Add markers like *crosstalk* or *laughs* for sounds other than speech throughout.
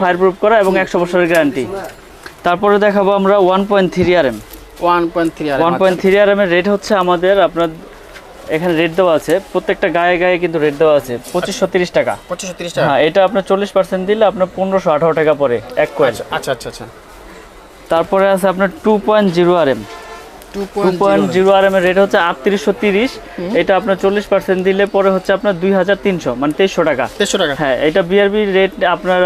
Fire proof করা এবং একশো বছরের গ্যারান্টি তারপরে দেখাবো আমরা one point three R M one point three R one point three R M এর রেট হচ্ছে আমাদের আপনার এখানে রেট দেওয়া আছে প্রত্যেকটা গায়ে গায়ে কিন্তু রেট দেওয়া আছে পঁচিশশো তিরিশ টাকা। পঁচিশশো তিরিশ টাকা? হ্যাঁ এটা আপনার চল্লিশ পার্সেন্ট দিলে আপনার পনেরোশো আঠারো টাকা পড়ে এক কয়েল আচ্ছা আচ্ছা আচ্ছা আচ্ছা। তারপরে আছে আপনার two point zero R M two two point zero R M এর। রেট হচ্ছে আটত্রিশশো তিরিশ। এটা আপনার চল্লিশ পার্সেন্ট দিলে পরে হচ্ছে আপনার দুই হাজার তিনশো মানে তেইশশো টাকা। দেড়শো টাকা। হ্যাঁ এটা বিআরবি রেট আপনার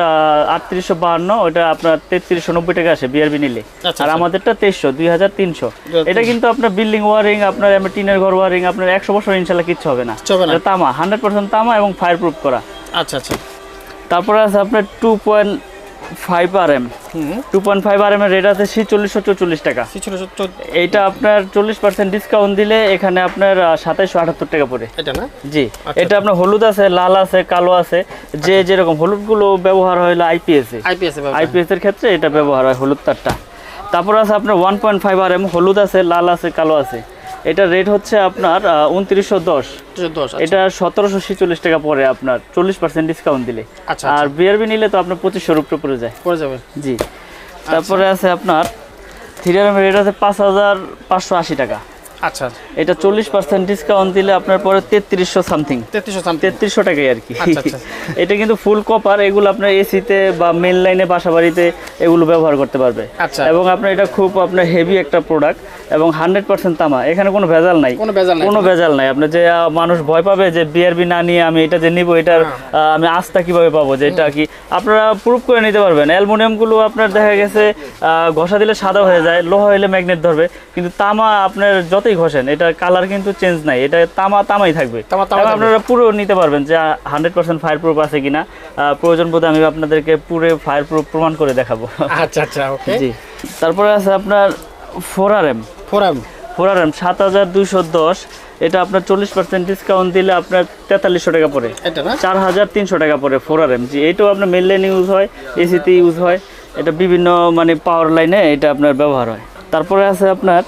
আটত্রিশশো বাহান্ন ওটা আপনার তেত্রিশশো নব্বই টাকা আসে বিআরবি নিলে। আচ্ছা, আর আচ্ছা। আমাদেরটা তেইশশো দুই হাজার তিনশো। এটা কিন্তু আপনার বিল্ডিং ওয়ারিং আপনার এমনি টিনের ঘর ওয়ারিং আপনার একশো বছর ইনশাল্লাহ কিচ্ছু হবে না। এটা তামা হান্ড্রেড পার্সেন্ট তামা এবং ফায়ার প্রুফ করা। আচ্ছা আচ্ছা। তারপরে আছে আপনার two point five R M two point five R M এর রেট আছে ছিচল্লিশশো চল্লিশ টাকা। ছিচল্লিশশো আপনার চল্লিশ পার্সেন্ট ডিসকাউন্ট দিলে এখানে আপনার সাতাইশশো আটাত্তর টাকা পড়ে। এটা না? জি। আচ্ছা। এটা আপনার হলুদ আছে লাল আছে কালো আছে যে যেরকম হলুদগুলো ব্যবহার হয় আইপিএস আইপিএস এর ক্ষেত্রে এটা ব্যবহার হয় হলুদ তারটা। তারপর আছে আপনার one point five R M হলুদ আছে লাল আছে কালো আছে। এটা রেট হচ্ছে আপনার উনত্রিশশো দশ। দশ এটা সতেরোশো ছেচল্লিশ টাকা পরে আপনার চল্লিশ পার্সেন্ট ডিসকাউন্ট দিলে। আচ্ছা আর বিআরবি নিলে তো আপনার পঁচিশশোর উপরে পড়ে যায়। পড়ে যাবে। জি। তারপরে আছে আপনার থ্রি রেট আছে পাঁচ হাজার পাঁচশো আশি টাকা। আচ্ছা। এটা চল্লিশ পার্সেন্ট ডিসকাউন্ট দিলে আপনার পরে তেত্রিশশো সামথিং তেত্রিশশো তেত্রিশশো টাকাই আর কি। আচ্ছা, আচ্ছা। *laughs* এটা কিন্তু ফুল কপার এগুলো আপনার এসিতে বা মেন লাইনে বাসা বাড়িতে এগুলো ব্যবহার করতে পারবে। আচ্ছা। এবং আপনার এটা খুব আপনার হেভি একটা প্রোডাক্ট এবং হান্ড্রেড পার্সেন্ট তামা। এখানে কোনো ভেজাল নাই। কোনো ভেজাল নাই। কোনো ভেজাল নাই। আপনার যে মানুষ ভয় পাবে যে বিআরবি না নিয়ে আমি এটা যে নিব এটার হ্যাঁ। আমি আস্থা কীভাবে পাবো যে এটা কি? আপনারা প্রুফ করে নিতে পারবেন। অ্যালুমিনিয়ামগুলো আপনার দেখা গেছে আহ, ঘষা দিলে সাদা হয়ে যায় লোহা হলে ম্যাগনেট ধরবে। কিন্তু তামা আপনার যতই ঘষেন এটা কালার কিন্তু চেঞ্জ নাই এটা তামা তামাই থাকবে। আপনারা পুরো নিতে পারবেন যে হান্ড্রেড পার্সেন্ট ফায়ার প্রুফ আছে কিনা। প্রয়োজন বোধে আমি আপনাদেরকে পুরো ফায়ার প্রুফ প্রমাণ করে দেখাবো। আচ্ছা আচ্ছা ওকে। জি। তারপরে আছে আপনার four R M four M four M সাত হাজার দুইশো দশ। এটা আপনার চল্লিশ পার্সেন্ট ডিসকাউন্ট দিলে আপনার তেতাল্লিশশো টাকা পড়ে। না? চার হাজার তিনশো টাকা পড়ে ফোর আর এম জি এটাও আপনার মেল লাইনে ইউজ হয় এসিতে ইউজ হয়। এটা বিভিন্ন মানে পাওয়ার লাইনে এটা আপনার ব্যবহার হয়। তারপরে আছে আপনার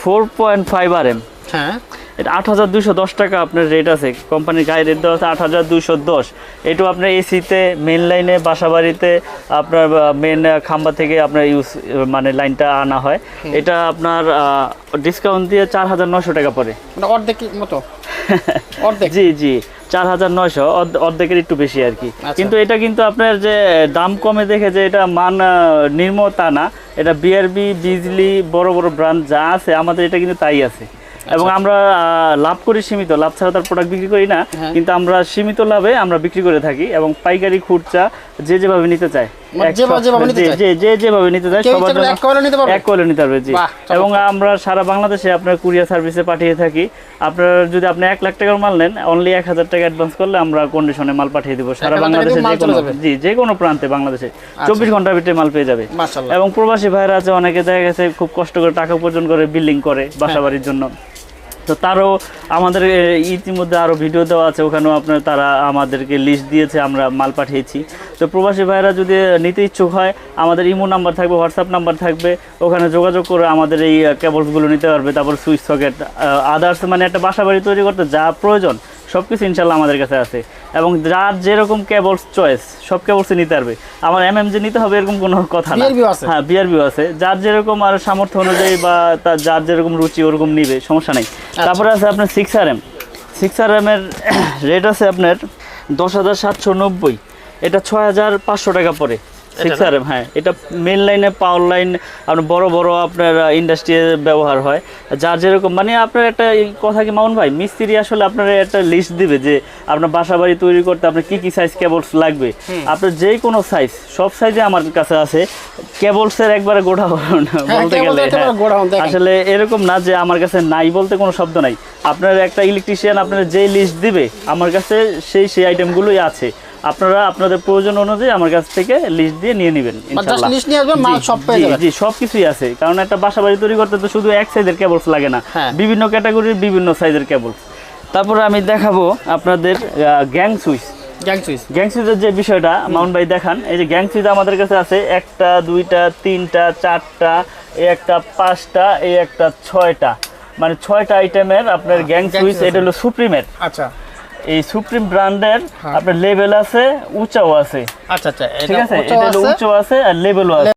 four point five R M হ্যাঁ। এটা আট হাজার দুশো দশ টাকা আপনার রেট আছে। কোম্পানির গায়ে রেট দেওয়া আছে আট হাজার দুশো দশ। এটাও আপনার এসিতে মেন লাইনে বাসাবাড়িতে আপনার মেন খাম্বা থেকে আপনার ইউজ মানে লাইনটা আনা হয়। এটা আপনার ডিসকাউন্ট দিয়ে চার হাজার নশো টাকা পড়ে। মানে অর্ধেক মতো? *laughs* জি জি। চার হাজার নয়শো অর্ধেকের একটু বেশি আর কি। আচ্ছা। কিন্তু এটা কিন্তু আপনার যে দাম কমে দেখে যে এটা মান নিম্ন তা না। এটা বিআরবি বিজলি বড় বড় ব্র্যান্ড যা আছে আমাদের এটা কিন্তু তাই আছে। এবং আমরা লাভ করি সীমিত। লাভ ছাড়া তার প্রোডাক্ট বিক্রি করি না। হ্যাঁ। কিন্তু আমরা সীমিত লাভে আমরা বিক্রি করে থাকি এবং পাইকারি খুচরা যে যেভাবে নিতে চায়। যেভাবে- নিতে করলে জন্য এক নিতে পারবে? জি। এবং আমরা সারা বাংলাদেশে আপনার কুরিয়ার সার্ভিসে পাঠিয়ে থাকি। আপনার যদি আপনি এক লাখ টাকার মাল নেন অনলি এক হাজার টাকা অ্যাডভান্স করলে আমরা কন্ডিশনে মাল পাঠিয়ে দিব। সারা বাংলাদেশে যে কোনো জি যে কোনো প্রান্তে বাংলাদেশে। চব্বিশ ঘণ্টার ভিতরে মাল পেয়ে যাবে। এবং প্রবাসী ভাইরা আছে অনেকে দেখা গেছে খুব কষ্ট করে টাকা উপার্জন করে বিল্ডিং করে বাসা হ্যাঁ। জন্য। তো তারও আমাদের ইতিমধ্যে আরও ভিডিও দেওয়া আছে, ওখানেও আপনার তারা আমাদেরকে লিস্ট দিয়েছে, আমরা মাল পাঠিয়েছি। তো প্রবাসী ভাইরা যদি নিতে ইচ্ছুক হয়, আমাদের ইমো নাম্বার থাকবে, হোয়াটসঅ্যাপ নাম্বার থাকবে, ওখানে যোগাযোগ করে আমাদের এই কেবলসগুলো নিতে পারবে, তারপর সুইচ সকেট আদার্স মানে একটা বাসা বাড়ি তৈরি করতে যা প্রয়োজন সব কিছু ইনশাল্লাহ আমাদের কাছে আছে। এবং যার যেরকম কেবলস চয়েস সব কেবলসই নিতে পারবে। আমার এম এম যে নিতে হবে এরকম কোনো কথা না? হ্যাঁ বিআরবিও আছে। যার যেরকম আর সামর্থ্য অনুযায়ী বা তার যার যেরকম রুচি ওরকম নিবে সমস্যা নেই। তারপরে আছে আপনার six R M six R M এর *clears throat* রেট আছে আপনার দশ হাজার সাতশো নব্বই। এটা ছয় হাজার পাঁচশো টাকা পড়ে। সিক্স আর এম হ্যাঁ। এটা মেন লাইনে পাওয়ার লাইন আপনার বড় বড় আপনার ইন্ডাস্ট্রি ব্যবহার হয়। যার যেরকম মানে আপনার একটা কথা কি মামুন ভাই? মিস্ত্রি আসলে আপনার একটা লিস্ট দিবে যে আপনার বাসা বাড়ি তৈরি করতে আপনার কি কি সাইজ কেবলস লাগবে। আপনার যে কোনো সাইজ সব সাইজে আমার কাছে আছে। কেবলসের একবারে গোড়া *laughs* বলতে গেলে হ্যাঁ। গোড়াউন, দেখেন। আসলে এরকম না যে আমার কাছে নাই বলতে কোনো শব্দ নাই। আপনার একটা ইলেকট্রিশিয়ান আপনার যেই লিস্ট দিবে আমার কাছে সেই সেই আইটেমগুলোই আছে। আপনারা আপনাদের প্রয়োজন অনুযায়ী আমার কাছ থেকে লিস্ট দিয়ে নিয়ে নেবেন জাস্ট ইনশাআল্লাহ। লিস্ট নিয়ে আসবেন মাল সব পেয়ে যাবেন। জি সব কিছুই আছে। কারণ একটা বাসা বাড়ি তৈরি করতে তো শুধু এক সাইজের কেবলস লাগে না। হ্যাঁ। বিভিন্ন ক্যাটাগরির বিভিন্ন সাইজের কেবলস তারপরে আমি দেখাবো আপনাদের gang switch gang switch gang সুইচের যে বিষয়টা মাউন্ট ভাই দেখান। এই যে গ্যাং সুইচ আমাদের কাছে আছে একটা দুইটা তিনটা চারটা এই একটা পাঁচটা এই একটা ছয়টা। মানে ছয়টা আইটেমের আপনার গ্যাং সুইচ এটা হলো সুপ্রিমের আচ্ছা। এই সুপ্রিম ব্র্যান্ডের হ্যাঁ। আপনার লেভেল আছে উঁচাও আছে। আচ্ছা আচ্ছা ঠিক এটা আছে এটা হলো আছে। উঁচু আছে আর লেভেলও আছে।